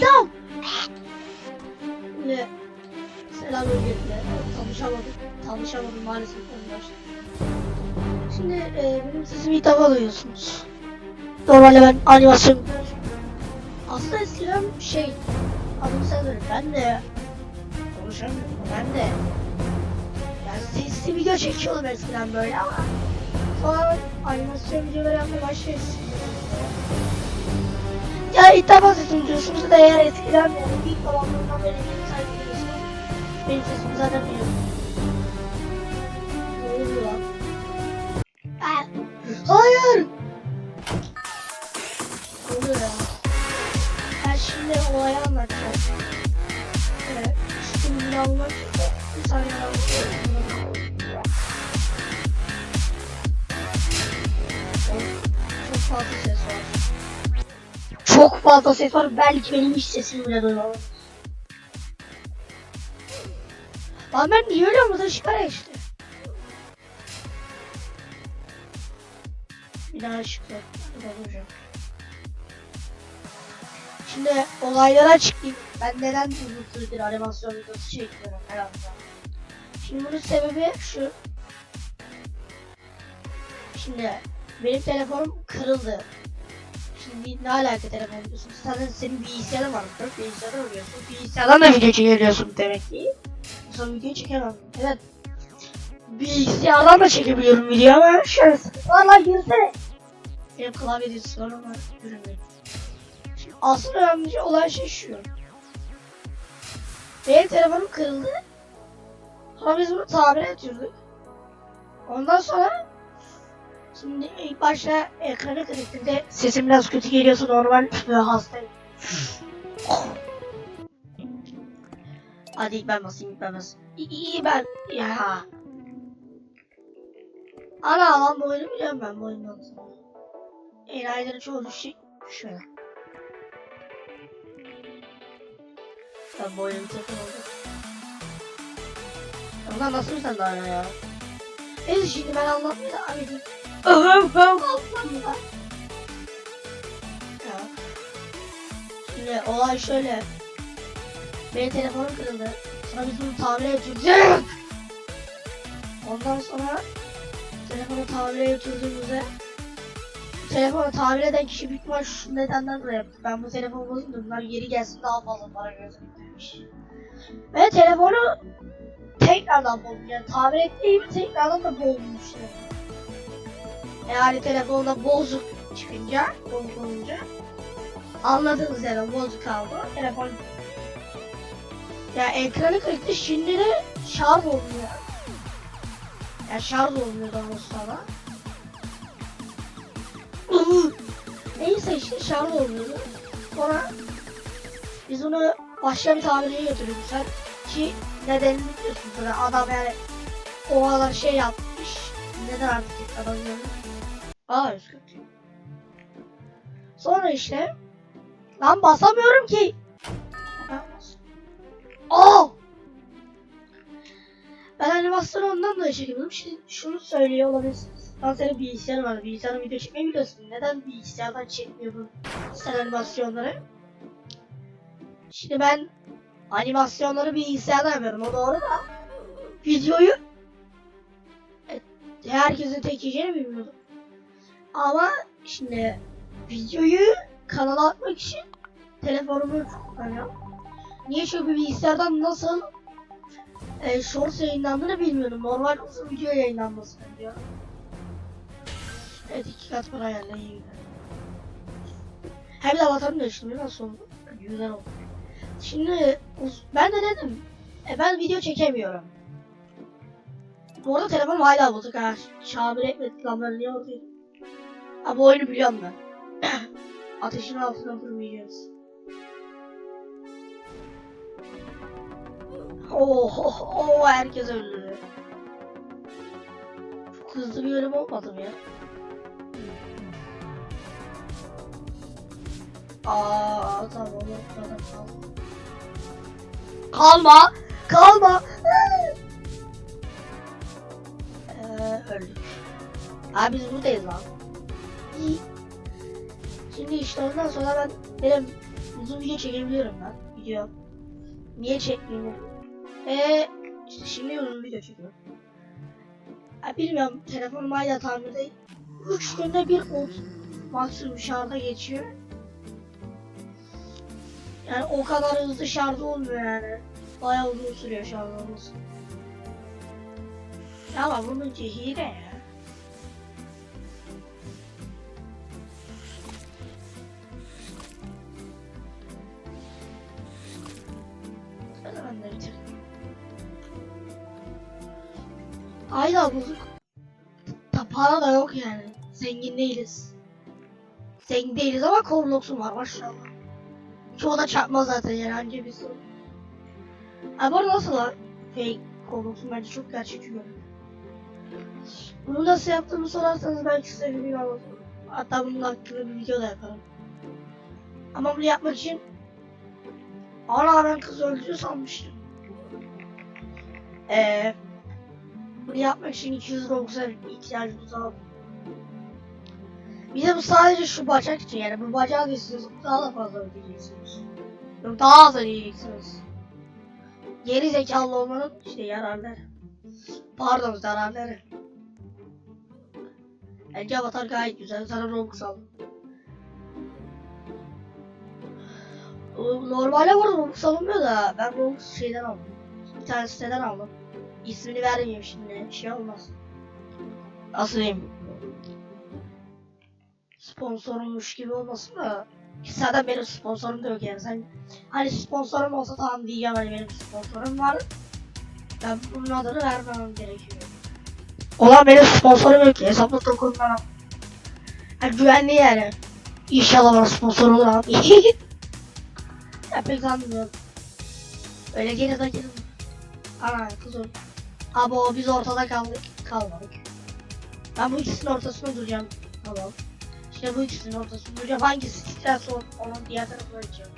İdam! Ve selam öncelikle. Tanışamadık. Tanışamadım maalesef başta. Şimdi e, benim sesimi ilk defa duyuyorsunuz. Normalde ben animasyon Aslında eskiden şey adım sen ben de konuşamıyorum ben de yani sesli video çekiyordum eskiden böyle ama sonra animasyon videoları yapmaya başlayız. İlk defa sesimi duyuyorsunuz da eğer yani ilk zamanlarından beri benim takip ediyorsunuz benim sesimi zaten? Ah, Hayır! Ne oluyor ya? Ben şimdi olayı anlatacağım. Evet, şimdi almak almak Çok fazla ses. Çok fazla ses var. Belki benim hiç sesimi bile duymadım. Lan ben niye ölüyorum? Burada ya işte. Bir daha duracağım. Şimdi olaylara açıklayayım. Ben neden uzun süredir animasyon videosu çekiyorum herhalde. Şimdi bunun sebebi şu. Şimdi benim telefonum kırıldı. Şimdi ne alaka telefon diyorsun? Zaten senin bilgisayarın var. Bak bilgisayarda oynuyorsun. Bilgisayardan da video çekiyorsun demek ki. Sonra video çekemem. Evet. Bilgisayardan da çekebiliyorum video ama şöyle sıkıntılarla girsene. Benim klavyede sorun var. Şimdi asıl önemli olan şey şu. Benim telefonum kırıldı. Sonra biz bunu tamir ediyorduk. Ondan sonra Şimdi ilk başta ekranı kırıktığında sesim biraz kötü geliyorsa normal ve hastayım. Hadi ilk ben basayım ilk ben basayım. İyi, ben ya. Ana lan bu oyunu biliyorum ben bu oyundan sonra. Enayilerin çoğu düşecek. Şöyle. Ben bu oyunu takım oldum. Ondan nasıl bir tane daha ya? Neyse şimdi ben anlatmaya devam edeyim. Öhüm ya. Şimdi olay şöyle. Benim telefonum kırıldı. Sonra biz bunu tamir edeceğiz. Ondan sonra telefonu tamire götürdüğümüzde telefonu tamir eden kişi büyük ihtimal şu nedenden dolayı yaptı. Ben bu telefonu bozuldu. Bunlar geri gelsin daha fazla para gözüm demiş. Ve telefonu tekrardan bozdu. Yani tamir ettiği gibi tekrardan da bozmuş. Yani telefonda bozuk çıkınca, bozuk olunca anladınız yani bozuk kaldı. Telefon ya ekranı kırıktı şimdi de şarj olmuyor. Ya şarj olmuyor daha sonra. Neyse işte şarj olmuyordu. Sonra biz bunu başka bir tamirciye götürmüşler ki nedenini biliyorsunuz böyle adam yani o kadar şey yapmış. Neden artık adam Aa üzgün. Sonra işte lan basamıyorum ki. Aa! Ben animasyonu ondan da çekiyordum. Şimdi şunu söylüyor olabilirsiniz. Lan senin bilgisayarın var. Bilgisayarın video çekmeyi biliyorsun. Neden bilgisayardan çekmiyor bu sen animasyonları? Şimdi ben animasyonları bilgisayardan yapıyorum. O doğru da videoyu e, herkesin tek yiyeceğini bilmiyordum. Ama şimdi videoyu kanala atmak için telefonumu kullanıyorum. Niye çünkü bilgisayardan nasıl e, shorts yayınlandığını bilmiyorum. Normal uzun video yayınlanmasını biliyorum. Evet iki kat para ayarla iyi gider. Hem de avatarım değiştirmiyor nasıl oldu? Güzel oldu. Şimdi ben de dedim e, ben video çekemiyorum. Bu arada telefonum hala bozuk ha. Şamil etmedi lan niye ortaya Ha bu oyunu biliyorum ben. Ateşin altına durmayacağız. Oh, oh, oh herkes öldü. Çok hızlı bir ölüm olmadı mı ya? Aa tamam o noktada kal. Kalma! Kalma! Ee, öldük. Abi biz buradayız lan. Şimdi işte ondan sonra ben benim uzun video çekebiliyorum ben. Video. Niye çekmeyeyim? Eee işte şimdi uzun video çekiyorum. Ya bilmiyorum telefonum hala tamir değil. 3 günde bir ot maksimum şarja geçiyor. Yani o kadar hızlı şarj olmuyor yani. Bayağı uzun sürüyor şarj olması. Ama bunun hile ya. Bitireyim. Ayda bozuk. Da para da yok yani. Zengin değiliz. Zengin değiliz ama kovloksun var maşallah. Çoğu da çarpmaz zaten anca bir sorun. Arada nasıl lan? Fake kovloksun bence çok gerçekçi görünüyor. Bunu nasıl yaptığımı sorarsanız belki size bir video anlatırım. Hatta bunun hakkında bir video da yaparım. Ama bunu yapmak için Ana ben kız öldüğü sanmıştım. Eee bunu yapmak için 200 Robux'a ihtiyacımız var. Bir bu sadece şu bacak için yani bu bacağı da istiyorsanız daha da fazla ödeyeceksiniz. Daha az ödeyeceksiniz. Geri zekalı olmanın işte yararları. Pardon zararları. Bence avatar gayet güzel. Sana Robux aldım. Normalde burada Robux alınmıyor da ben Robux şeyden aldım. Bir tane siteden aldım. İsmini vermeyeyim şimdi. Şey olmaz. Nasıl diyeyim? Sponsorummuş gibi olmasın da. Ki Zaten benim sponsorum da yok yani. Sen hani sponsorum olsa tamam diyeceğim hani benim sponsorum var. Ben bunun adını vermemem gerekiyor. Olan benim sponsorum yok ki. Hesapla dokunmam. Yani güvenli yani. İnşallah bana sponsor olur abi. pek sanmıyorum. Öyle gelin. Ana kız öldü. Abi o biz ortada kaldık. Kalmadık. Ben bu ikisinin ortasında duracağım. Tamam. İşte bu ikisinin ortasında duracağım. Hangisi titrerse o- onun diğer tarafına gideceğim.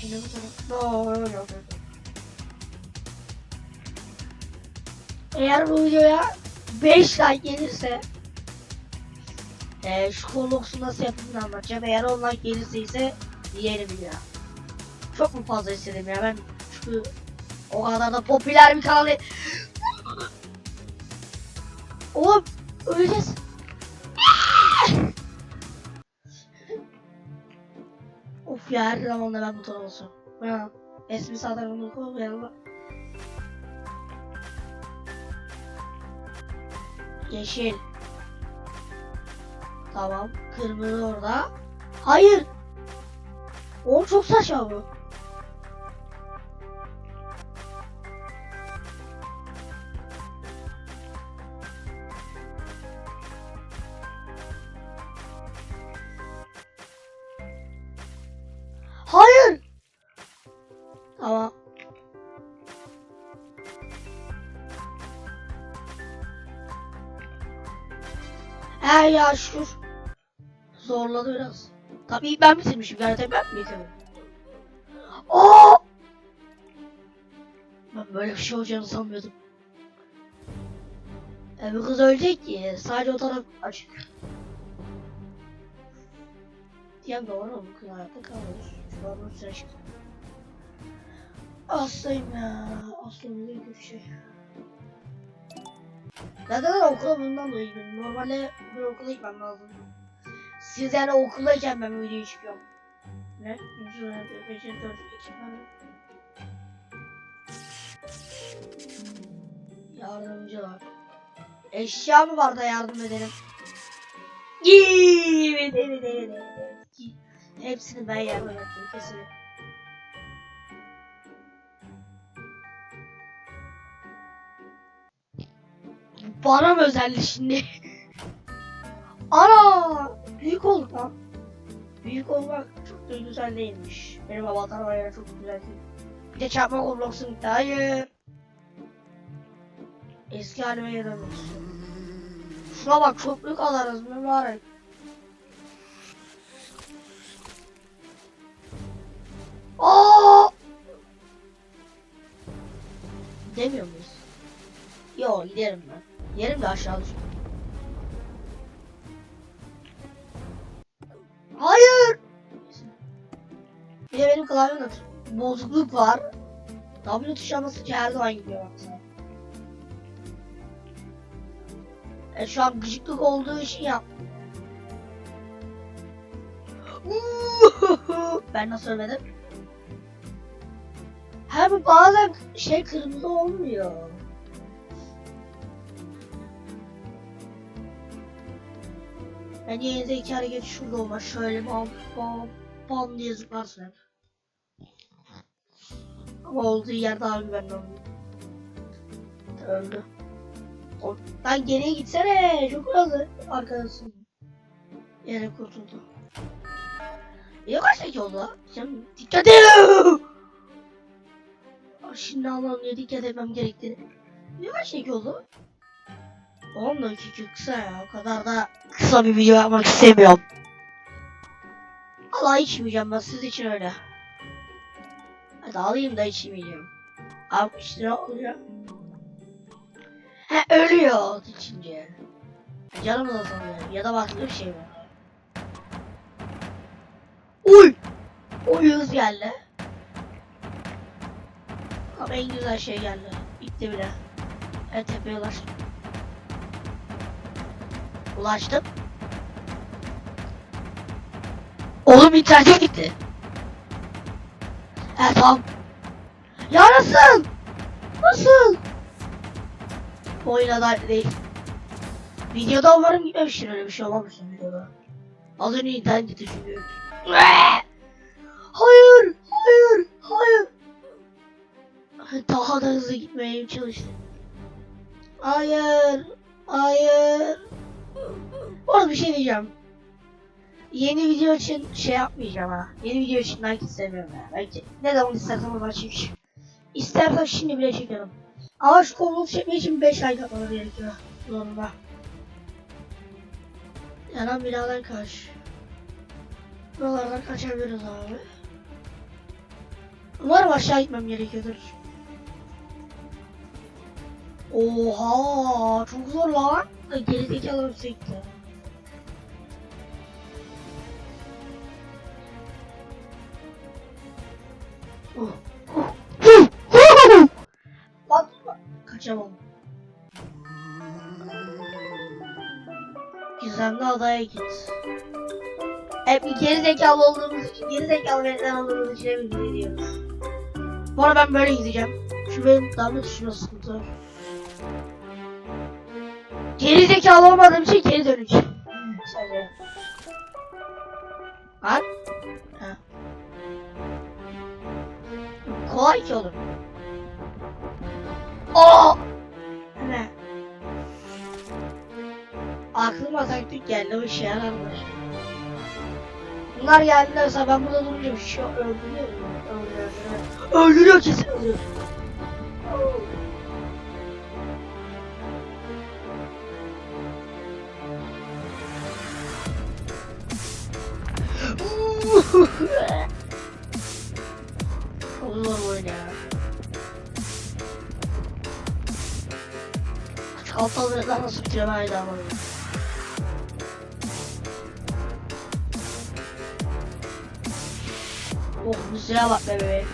Şimdi bu taraf. No, yok yok yok. Eğer bu videoya 5 like gelirse eee şu koloksu nasıl yapıldığını anlatacağım. Eğer 10 like gelirse ise bir ya. Çok mu fazla istedim ya ben çünkü o kadar da popüler bir kanal değil. Oğlum öleceğiz. of ya her zaman da ben bu taraf olsun. Ya esmi sağdan onu koyalım. Yeşil. Tamam. Kırmızı orada. Hayır. O çok saçma bu. Hayır. Tamam. He ya şükür. Zorladı biraz. Tabii ben bitirmişim. Yani ben mi bitirdim? Aa! Ben böyle bir şey olacağını sanmıyordum. E bu kız ölecek ki. Sadece o taraf açık. Diyem doğru? Bu kız hayatta kalmış. Şu an süre çıktı. Hastayım ya. Hastayım değil bir şey. Zaten okula bundan dolayı gidiyorum. Normalde bir okula gitmem lazım. Siz yani okuldayken ben videoyu çıkıyorum. Ne? Tane. Yardımcılar. Eşya mı var da yardım edelim? Evet. Hepsini ben yardım ettim kesin. Bana mı özeldi şimdi? Ana! Büyük olduk lan. Büyük olmak çok da güzel değilmiş. Benim avatar var ya çok güzel değil. Bir de çarpma Roblox'un gitti. Hayır. Eski halime geri dönmek. Şuna bak çok büyük alarız mübarek. Aa! Demiyor muyuz? Yo giderim ben. Yerim de aşağı düşün. Klavyemde bozukluk var. W tuşuna basınca her zaman gidiyor baksana. E şu an gıcıklık olduğu için yap. ben nasıl ölmedim? Hem bazen şey kırmızı olmuyor. Ben yeni zeki hareket şurada olmaz. Şöyle bam bam bam diye zıplarsın hep. Olduğu yer daha güvenli oluyor. Öldü. Lan geriye gitsene. Çok hızlı arkadaşım. Yere kurtuldu. Ya kaç dakika oldu lan? Dikkat et. Şimdi anlamaya dikkat etmem gerektiğini. Ne kaç dakika oldu? 10 dakika kısa ya. O kadar da kısa bir video yapmak istemiyorum. Allah içmeyeceğim ben siz için öyle. Hadi alayım da içmeyeceğim. 60 lira oluyor. He ölüyor içince. Canım da sanıyor. Ya da başka bir şey mi? Uy! Uy hız geldi. Ama en güzel şey geldi. Bitti bile. Evet tepeye ulaştım. Ulaştım. Oğlum internet gitti. He tamam. Ya nasıl? Nasıl? Bu oyuna da değil. Videoda umarım gitmemiştir öyle bir şey olmamıştır videoda. Az önce internet çünkü. Hayır, hayır, hayır. Daha da hızlı gitmeye çalıştım. Hayır, hayır. Bu arada bir şey diyeceğim. Yeni video için şey yapmayacağım ha. Yeni video için like istemiyorum ya. Belki ne zaman istersem o zaman çek. İstersen şimdi bile çekerim. Ama şu konulu çekmek için 5 like atmaları gerekiyor. Zorunda. Yanan binadan kaç. Buralardan kaçabiliriz abi. Umarım aşağı gitmem gerekiyordur. Oha çok zor lan. Ay, Geri zekalı kaçamam. Gizemli adaya git. Hep geri zekalı olduğumuz için, geri zekalı benden olduğumuz için hep gidiyoruz. Bu arada ben böyle gideceğim. Şu benim damla tuşuna sıkıntı var. Geri zekalı olmadığım için geri döneceğim. Şöyle. Bak. Ha. Kolay ki oğlum. Aa! Ne? Aklıma taktik geldi bu şey yaranmış. Bunlar geldilerse ben burada durunca bir şey? Öldürüyor. öldürüyor. Öldürüyor kesin öldürüyor. Kaltalılardan nasıl bitiriyorum hala ama. Oh müziğe bak be bebeğim.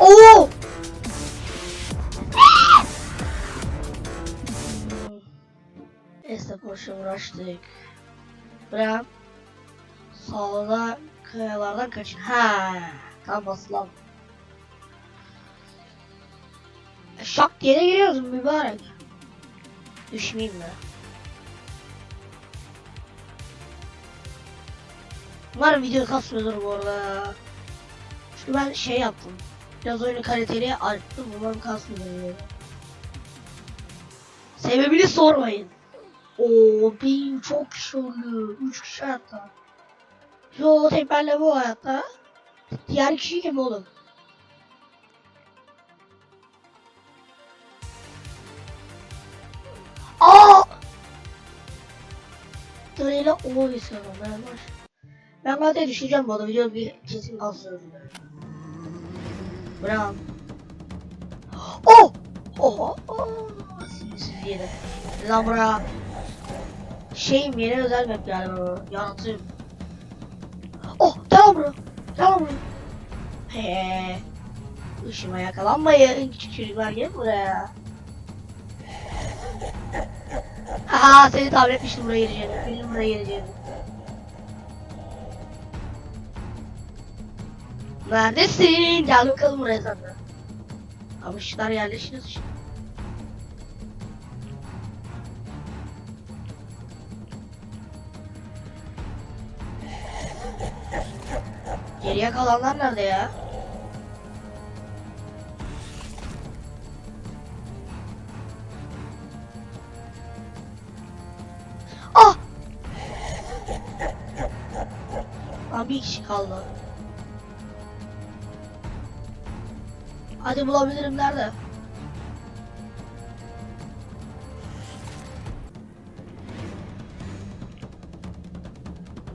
Oo! Esnaf boşa uğraştık. Bırak. Sağda kayalardan kaçın. Ha, tam basılan. E, Şak diye de mübarek. Düşmeyeyim mi? Umarım video kasmıyordur bu arada. Çünkü ben şey yaptım. Biraz oyunu kaliteli arttım. Umarım kasmıyordur. Sebebini sormayın. Oo bir çok kişi oluyor. Üç kişi hatta. Yo tek benle bu hayatta. Diğer kişi kim oğlum? Aa! Dırıyla o sorun ben var. Ben zaten düşeceğim bu arada video bir kesin kalsın. Bram. Oh! Oha! Oh! Siz diyelim. Lan buraya. Şeyim yeni özel map galiba. Yaratığım. Gel lan buraya. He. Işıma yakalanmayın küçük çocuklar gel buraya. Haha seni tahmin etmiştim buraya geleceğini. Bildim buraya geleceğini. Neredesin? Gel bakalım buraya sen. Ama ışıklar yerleşiniz şimdi. Geriye kalanlar nerede ya? Ah! Lan bir kişi kaldı. Hadi bulabilirim nerede?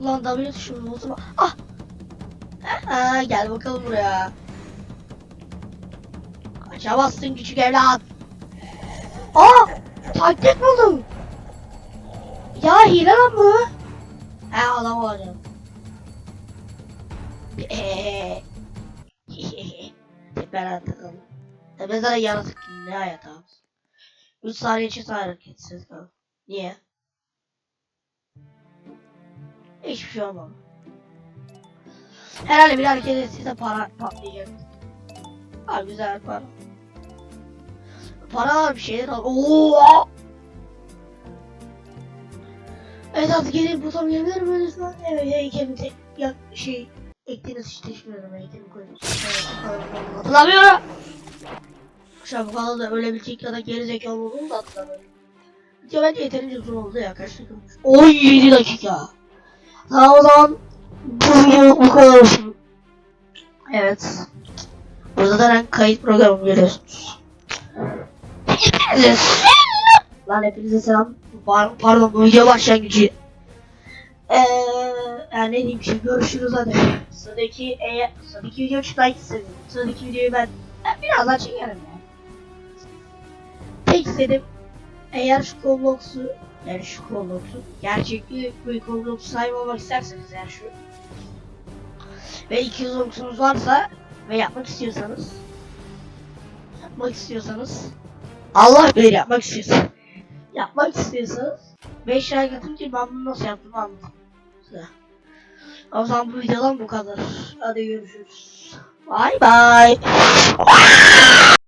Ulan W tuşunu bozma. Ah! Gel bakalım buraya. Kaçamazsın küçük evlat. Aa! Taktik buldum. Ya hile lan bu. He adam olacağım. Atladım. Ya ben zaten yaratık ne hayat abi. 3 saniye için hareketsiz kal. Niye? Hiçbir şey olmadı. Herhalde bir hareket etse para patlayacak. Abi güzel para. Para var bir şeyler al. Oo! Artık gelin butam gelebilir mi lütfen? Evet heykemi tek ya şey ektiğiniz işte teşmiyorum heykemi koydum. Hatırlamıyorum. Şu bu kanalda ölebilecek ya da geri zekalı olduğumu da hatırlamıyorum. Ya bence yeterince uzun oldu ya kaç dakika? 17 dakika. Tamam o zaman bu video bu kadar olsun. Evet. Burada da ben kayıt programı görüyorsunuz. Selam. Lan hepinize selam. Par- Pardon bu video başlangıcı. Eee yani ne diyeyim şey görüşürüz hadi. Sıradaki eğer sıradaki video like istedim. Sıradaki videoyu ben, ben birazdan çekerim yani. Tek istedim eğer şu Roblox'u yani şu Roblox'u gerçekli bir Roblox sahibi olmak isterseniz eğer şu ve 200 Robux'unuz varsa ve yapmak istiyorsanız yapmak istiyorsanız Allah bilir yapmak istiyorsanız yapmak istiyorsanız 5 like atın ki ben bunu nasıl yaptım size. O zaman bu videodan bu kadar. Hadi görüşürüz. Bye bye.